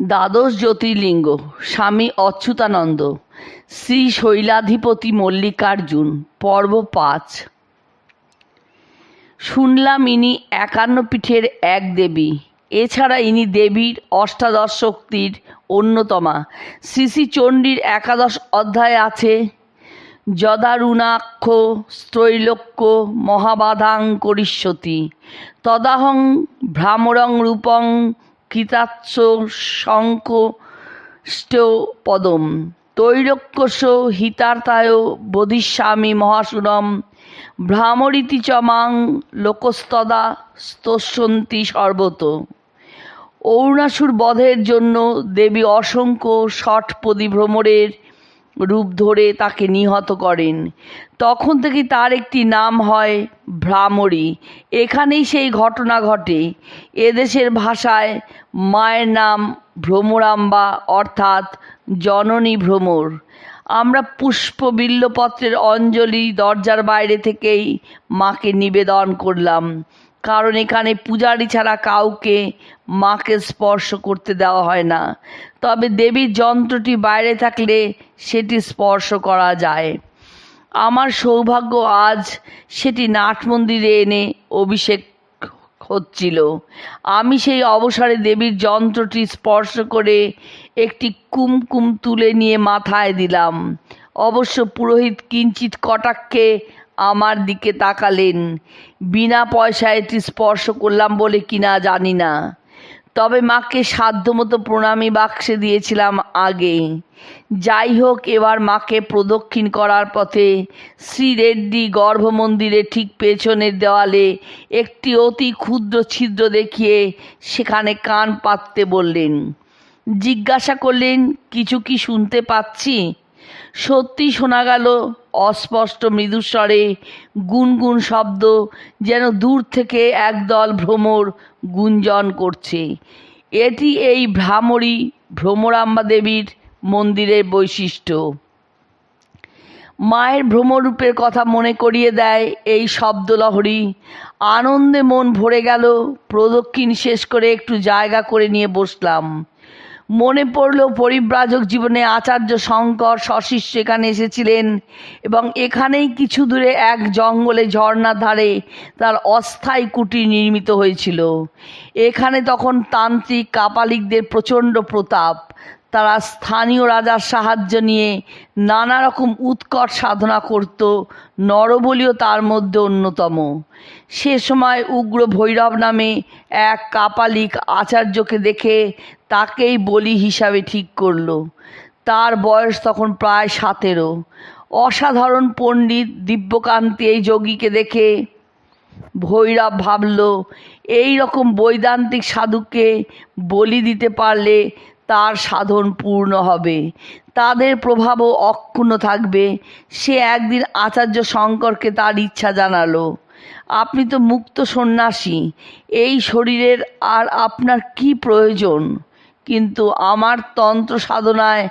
দ্বাদশ জ্যোতির্লিঙ্গ, স্বামী অচ্যুতানন্দ, শ্রী শৈলাধিপতি মল্লিকার্জুন, পর্ব পাঁচ। শুনলাম ইনি একান্ন পীঠের এক দেবী, এছাড়া ইনি দেবীর অষ্টাদশ শক্তির অন্যতমা। শ্রী শ্রী চণ্ডীর একাদশ অধ্যায় আছে, যদারুণাক্ষ স্ত্রৈলোক্য মহাবাধাং করিষ্যতি তদাহং ভ্রামরং রূপং কৃতাচ্ছ শঙ্খ পদম। তৈরক্যস হিতার্থায় বোধিস্বামী মহাসুরম। ভ্রামরীতি চমাং লোকস্তদা স্তস্যন্তি সর্বত। অরুণাসুর বধের জন্য দেবী অসংখ্য ষট ষটপদী ভ্রমরের রূপ ধরে তাকে নিহত করেন। তখন থেকে তার একটি নাম হয় ভ্রামরী। এখানেই সেই ঘটনা ঘটে। এদেশের ভাষায় মায়ের নাম ভ্রমরাম্বা, অর্থাৎ জননী ভ্রমর। আমরা পুষ্প বিল্লপত্রের অঞ্জলি দরজার বাইরে থেকেই মাকে নিবেদন করলাম। কারণ এখানে পূজারি ছাড়া কাউকে মাকে স্পর্শ করতে দেওয়া হয় না। তবে দেবীর যন্ত্রটি বাইরে থাকলে সেটি স্পর্শ করা যায়। আমার সৌভাগ্য আজ সেটি নাট মন্দিরে এনে অভিষেক হচ্ছিল। আমি সেই অবসরে দেবীর যন্ত্রটি স্পর্শ করে একটি কুমকুম তুলে নিয়ে মাথায় দিলাম। অবশ্য পুরোহিত কিঞ্চিত কটাক্ষে আমার দিকে তাকালেন। বিনা পয়সায় এটি স্পর্শ করলাম বলে কিনা জানি না। তবে মাকে সাধ্যমতো প্রণামী বাক্সে দিয়েছিলাম আগে যাই হোক, এবার মাকে প্রদক্ষিণ করার পথে শ্রী রেড্ডি গর্ভমন্দিরে ঠিক পেছনের দেওয়ালে একটি অতি ক্ষুদ্র ছিদ্র দেখিয়ে সেখানে কান পাততে বললেন, জিজ্ঞাসা করলেন, কিছু কি শুনতে পাচ্ছি? সত্যি শোনা গেল অস্পষ্ট মৃদুস্বরে, গুনগুন শব্দ, যেন দূর থেকে একদল ভ্রমর গুঞ্জন করছে। এটি এই ভ্রামরী ভ্রমরাম্বা দেবীর মন্দিরের বৈশিষ্ট্য। মায়ের ভ্রমরূপের কথা মনে করিয়ে দেয় এই শব্দলহরী। আনন্দে মন ভরে গেল, প্রদক্ষিণ শেষ করে একটু জায়গা করে নিয়ে বসলাম। মনে পড়ল পরিব্রাজক জীবনে আচার্য শঙ্কর সশিষ্য এখানে এসেছিলেন এবং এখানেই কিছু দূরে এক জঙ্গলে ঝর্ণার ধারে তার অস্থায়ী কুটির নির্মিত হয়েছিল। এখানে তখন তান্ত্রিক কাপালিকদের প্রচণ্ড প্রতাপ। তারা স্থানীয় রাজার সাহায্য নিয়ে নানা রকম উৎকট সাধনা করত, নরবলিও তার মধ্যে অন্যতম। সে সময় উগ্র ভৈরব নামে এক কাপালিক আচার্যকে দেখে তাকেই বলি হিসাবে ঠিক করল। তার বয়স তখন প্রায় সতেরো। অসাধারণ পণ্ডিত দিব্যকান্তি এই যোগীকে দেখে ভৈরব ভাবল, এই রকম বৈদান্তিক সাধুকে বলি দিতে পারলে তার সাধন পূর্ণ হবে। তাদের প্রভাবও অক্ষুণ্ণ থাকবে। সে একদিন আচার্য শঙ্করকে তার ইচ্ছা জানালো। আপনি তো মুক্ত সন্ন্যাসী। এই শরীরের আর আপনার কি প্রয়োজন? কিন্তু আমার তন্ত্র সাধনায়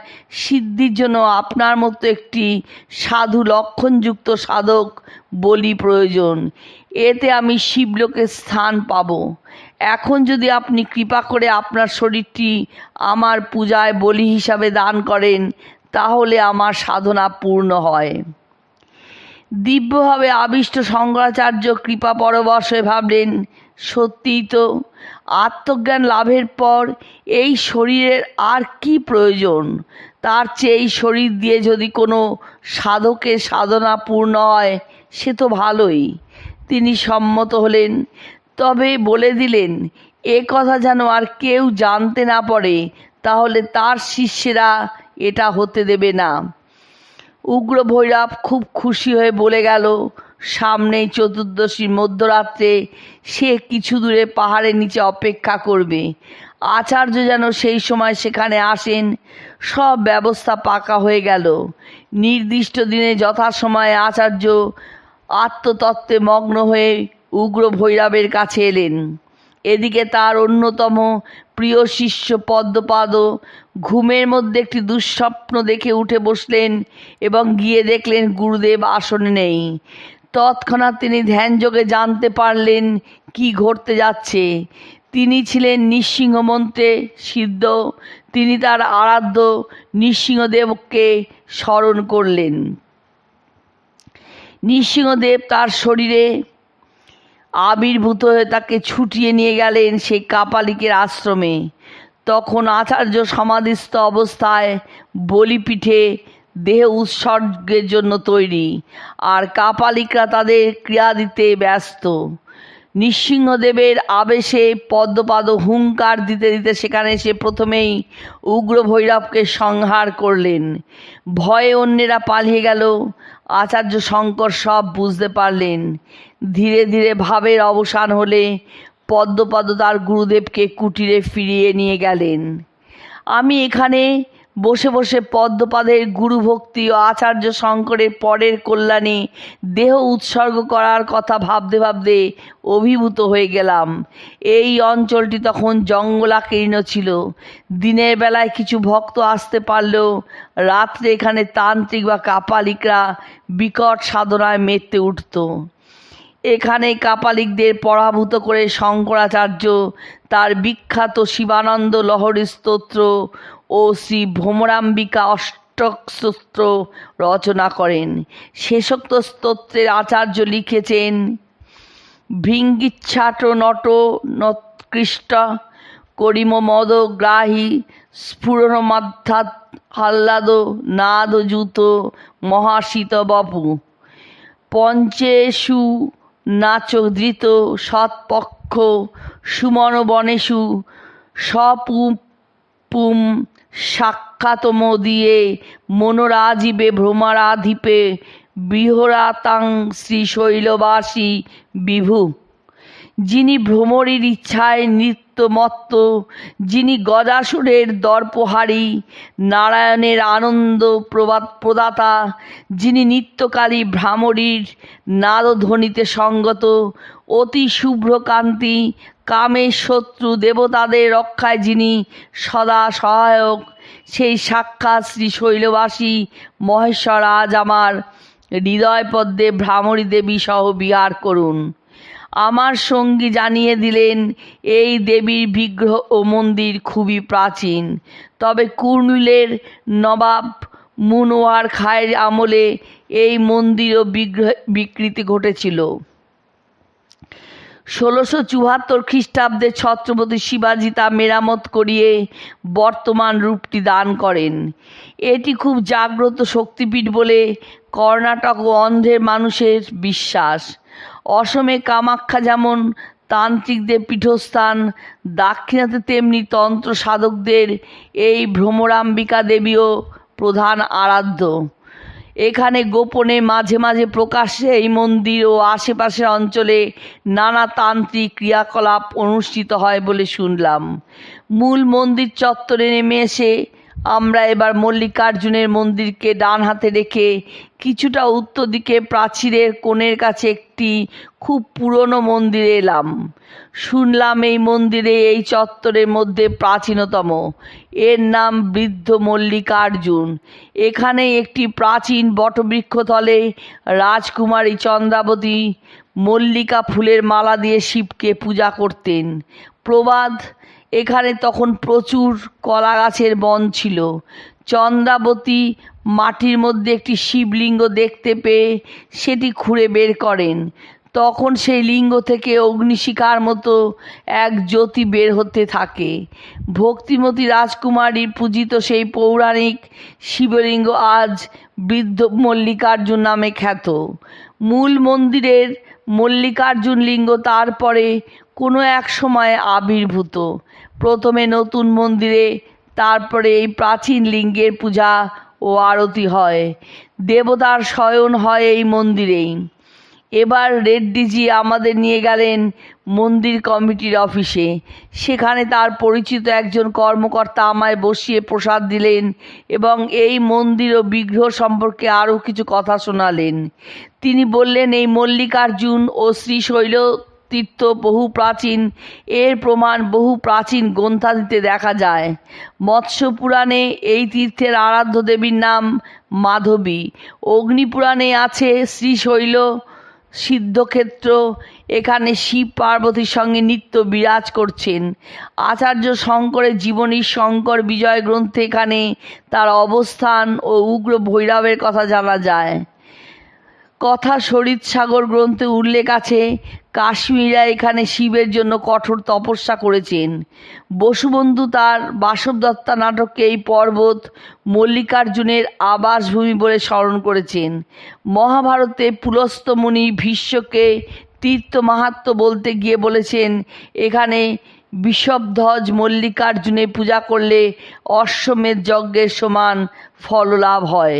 সিদ্ধির জন্য আপনার মতো একটি সাধু লক্ষণযুক্ত সাধক বলি প্রয়োজন। এতে আমি শিবলোকে স্থান পাব। এখন যদি আপনি কৃপা করে আপনার শরীরটি আমার পূজায় বলি হিসাবে দান করেন, তাহলে আমার সাধনা পূর্ণ হয়। দিব্যভাবে আবিষ্ট শঙ্করাচার্য কৃপা পরবশ ভাবলেন সত্যিই তো আত্মজ্ঞান লাভের পর এই শরীরের আর কি প্রয়োজন? তার চেয়ে এই শরীর দিয়ে যদি কোনো সাধকের সাধনা পূর্ণ হয়, সে তো ভালোই। তিনি সম্মত হলেন। তবে বলে দিলেন, এ কথা যেন আর কেউ জানতে না পারে, তাহলে তার শিষ্যেরা এটা হতে দেবে না। উগ্র ভৈরব খুব খুশি হয়ে বলে গেল সামনেই চতুর্দশীর মধ্যরাত্রে সে কিছু দূরে পাহাড়ের নিচে অপেক্ষা করবে। আচার্য যেন সেই সময় সেখানে আসেন, সব ব্যবস্থা পাকা হয়ে গেল। নির্দিষ্ট দিনে যথাসময়ে আচার্য আত্মতত্ত্বে মগ্ন হয়ে উগ্র ভৈরবের কাছে এলেন। এদিকে তার অন্যতম প্রিয় শিষ্য পদ্মপাদ ঘুমের মধ্যে একটি দুঃস্বপ্ন দেখে উঠে বসলেন এবং গিয়ে দেখলেন গুরুদেব আসনে নেই। তৎক্ষণাৎ তিনি ধ্যানযোগে জানতে পারলেন কি ঘটতে যাচ্ছে। তিনি ছিলেন নৃসিংহ মন্ত্রে সিদ্ধ। তিনি তার আরাধ্য নৃসিংহদেবকে স্মরণ করলেন। নৃসিংহদেব তার শরীরে আবির্ভূত হয়ে তাকে ছুটিয়ে নিয়ে গেলেন সেই কাপালিকের আশ্রমে। তখন আচার্য সমাধিস্থ অবস্থায় বলিপীঠে দেহ উৎসর্গের জন্য তৈরি। আর কাপালিকরা তাদের ক্রিয়া দিতে ব্যস্ত। নৃসিংহদেবের আবেশে পদ্মপাদ হুঙ্কার দিতে দিতে সেখানে সে প্রথমেই উগ্র ভৈরবকে সংহার করলেন। ভয়ে অন্যেরা পালিয়ে গেল। আচার্য শঙ্কর সব বুঝতে পারলেন। ধীরে ধীরে ভাবের অবসান হলে পদ্মপাদ তার গুরুদেবকে কুটিরে ফিরিয়ে নিয়ে গেলেন। আমি এখানে বসে বসে পদ্মপাদের গুরুভক্তি ও আচার্য শঙ্করের পরের কল্যাণে দেহ উৎসর্গ করার কথা ভাবতে ভাবতে অভিভূত হয়ে গেলাম। এই অঞ্চলটি তখন জঙ্গলাকীর্ণ ছিল। দিনের বেলায় কিছু ভক্ত আসতে পারলেও রাত্রে এখানে তান্ত্রিক বা কাপালিকরা বিকট সাধনায় মেতে উঠত। এখানে কাপালিকদের পরাভূত করে শঙ্করাচার্য তার বিখ্যাত শিবানন্দ লহরী স্তোত্র ও শ্রী ভ্রমরাম্বিকা অষ্টক স্তোত্র রচনা করেন। শেষোক্ত স্তোত্রের আচার্য লিখেছেন, ভৃঙ্গিচ্ছাট নট নৎকৃষ্ট করিম মদ গ্রাহী স্ফুরণ মাধ্যাত হাল্লাদ নাদ জুত মহাশীত বপু। পঞ্চেষু নাচধৃত সৎপক্ষ সুমন বনেষু সপুম সাক্ষাতম দিয়ে মনোরাজীবে, ভ্রমরাধিপে, বৃহরাতাং শ্রীশৈলবাসী বিভু। যিনি ভ্রমরীর ইচ্ছায় নৃত্যমত্ত, যিনি গজাসুরের দর্পহারী, নারায়ণের আনন্দ প্রবাদ প্রদাতা, যিনি নিত্যকালী ভ্রামরীর নাদধ্বনিতে সঙ্গত, অতি শুভ্রকান্তি কামের শত্রু দেবতাদের রক্ষায় যিনি সদা সহায়ক, সেই সাক্ষাৎ শ্রী শৈলবাসী মহেশ্বর আজ আমার হৃদয় পদ্মে ভ্রামরী দেবী সহ বিহার করুন। আমার সঙ্গী জানিয়ে দিলেন, এই দেবীর বিগ্রহ ও মন্দির খুবই প্রাচীন। তবে কুর্নুলের নবাব মুনোয়ার খায়ের আমলে এই মন্দির ও বিগ্রহ বিকৃতি ঘটেছিল। ষোলোশো চুয়াত্তর খ্রিস্টাব্দে ছত্রপতি শিবাজি তা মেরামত করিয়ে বর্তমান রূপটি দান করেন। এটি খুব জাগ্রত শক্তিপীঠ বলে কর্ণাটক ও অন্ধ্রের মানুষের বিশ্বাস। অসমে কামাখ্যা যেমন তান্ত্রিকদের পীঠস্থান, দাক্ষিণাতে তেমনি তন্ত্র সাধকদের এই ভ্রমরাম্বিকা দেবীও প্রধান আরাধ্য। এখানে গোপনে মাঝে মাঝে প্রকাশ্যে এই মন্দির ও আশেপাশের অঞ্চলে নানা তান্ত্রিক ক্রিয়াকলাপ অনুষ্ঠিত হয় বলে শুনলাম। মূল মন্দির চত্বরে নেমে এসে আমরা এবার মল্লিকার্জুনের মন্দিরকে ডান হাতে রেখে কিছুটা উত্তর দিকে প্রাচীরের কোণের কাছে একটি খুব পুরনো মন্দিরে এলাম। শুনলাম এই মন্দিরে এই চত্বরের মধ্যে প্রাচীনতম। এর নাম বৃদ্ধ মল্লিকার্জুন। এখানে একটি প্রাচীন বটবৃক্ষতলে রাজকুমারী চন্দ্রাবতী মল্লিকা ফুলের মালা দিয়ে শিবকে পূজা করতেন। প্রবাদ এখানে তখন প্রচুর কলা গাছের বন ছিল। চন্দ্রাবতী মাটির মধ্যে একটি শিবলিঙ্গ দেখতে পেয়ে সেটি খুঁড়ে বের করেন। তখন সেই লিঙ্গ থেকে অগ্নিশিখার মতো এক জ্যোতি বের হতে থাকে। ভক্তিমতী রাজকুমারীর পূজিত সেই পৌরাণিক শিবলিঙ্গ আজ বৃদ্ধ মল্লিকার্জুন নামে খ্যাত। মূল মন্দিরের মল্লিকার্জুন লিঙ্গ তারপরে কোনো এক সময় আবির্ভূত। প্রথমে নতুন মন্দিরে, তারপরে এই প্রাচীন লিঙ্গের পূজা ও আরতি হয়। দেবতার শয়ন হয় এই মন্দিরেই। এবার রেড্ডিজি আমাদের নিয়ে গেলেন মন্দির কমিটির অফিসে। সেখানে তার পরিচিত একজন কর্মকর্তা আমায় বসিয়ে প্রসাদ দিলেন এবং এই মন্দির ও বিগ্রহ সম্পর্কে আরও কিছু কথা শোনালেন। তিনি বললেন, এই মল্লিকার্জুন ও শ্রীশৈল তীর্থ বহু প্রাচীন। এর প্রমাণ বহু প্রাচীন গ্রন্থাদিতে দেখা যায়। মৎস্য পুরাণে এই তীর্থের আরাধ্য দেবীর নাম মাধবী। অগ্নিপুরাণে আছে শ্রীশৈল সিদ্ধক্ষেত্র। এখানে শিব পার্বতীর সঙ্গে নিত্য বিরাজ করছেন। আচার্য শঙ্করের জীবনী শঙ্কর বিজয় গ্রন্থে এখানে তার অবস্থান ও উগ্র ভৈরবের কথা জানা যায়। কথা শরীর সাগর গ্রন্থে উল্লেখ আছে কাশ্মীরা এখানে শিবের জন্য কঠোর তপস্যা করেছেন। বসুবন্ধু তার বাসবদত্তা নাটকে এই পর্বত মল্লিকার্জুনের আবাসভূমি বলে স্মরণ করেছেন। মহাভারতে পুলস্ত মুনি ভীষ্মকে তীর্থ মাহাত্ম বলতে গিয়ে বলেছেন, এখানে বিষবধ্বজ মল্লিকার্জুনে পূজা করলে অশ্বমেধ যজ্ঞের সমান ফললাভ হয়।